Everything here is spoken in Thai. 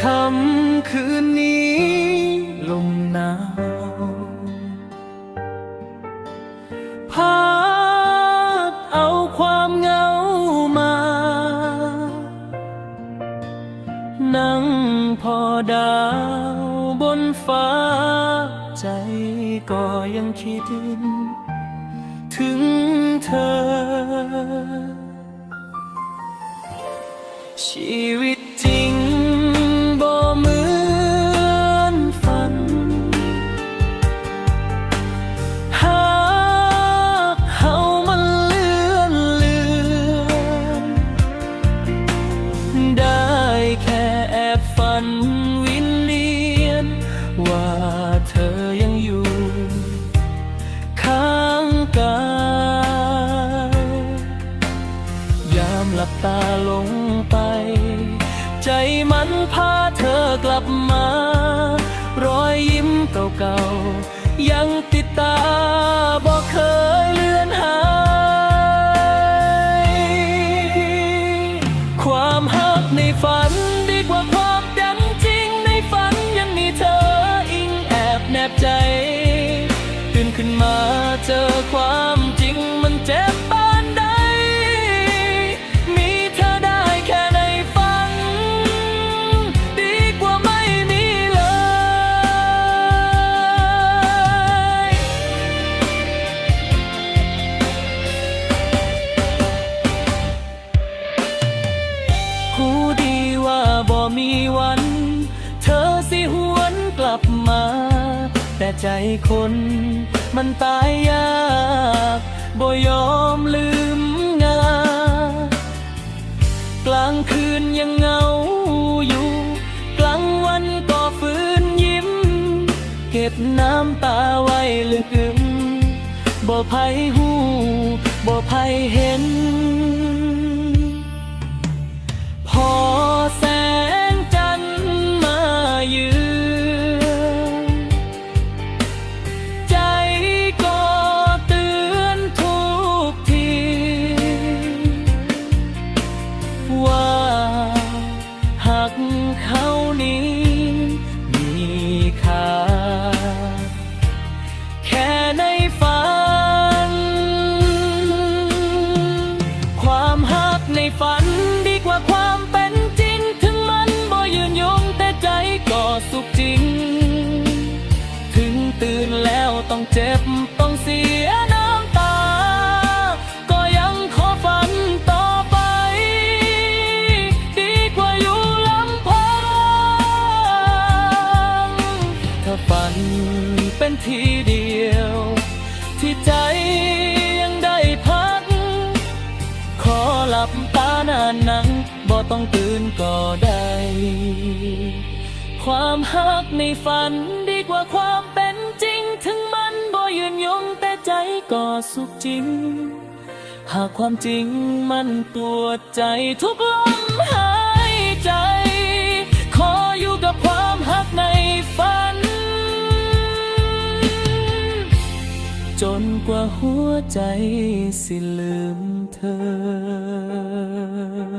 ค่ำคืนนี้ลมหนาวพัดเอาความเหงามา นั่งพอดาวบนฟ้า ใจก็ยังคิดถึงเธอ ชีวิต ว่าเธอยังอยู่ ข้างกายยามหลับตาลงไป ใจมันพาเธอกลับมา รอยยิ้มเก่าๆ ยังติดตาบอกเคยเลือนหาย ความหักในฝันดีกว่า แต่ใจคนมันตายยากบ่ยอมลืมงากลางคืนยังเหงาอยู่ กลางวันก็ฝืนยิ้ม เก็บน้ำตาไว้ลึกบ่ไผหูบ่ไผเห็น ฝันดีกว่าความเป็นจริง ถึงมันบ่ยืนยงแต่ใจก็สุขจริง ถึงตื่นแล้วต้องเจ็บต้องเสียน้ำตา ก็ยังขอฝันต่อไป ดีกว่าอยู่ลำพังถ้าฝันเป็นทีเดียว ที่ใจยังได้พัก หลับตานานนังบ่ต้องตื่นก็ได้ ความฮักในฝันดีกว่าความเป็นจริง ถึงมันบ่ยืนยงแต่ใจก็สุขจริง หากความจริงมันตัวใจทุกลม กว่าหัวใจสิลืมเธอ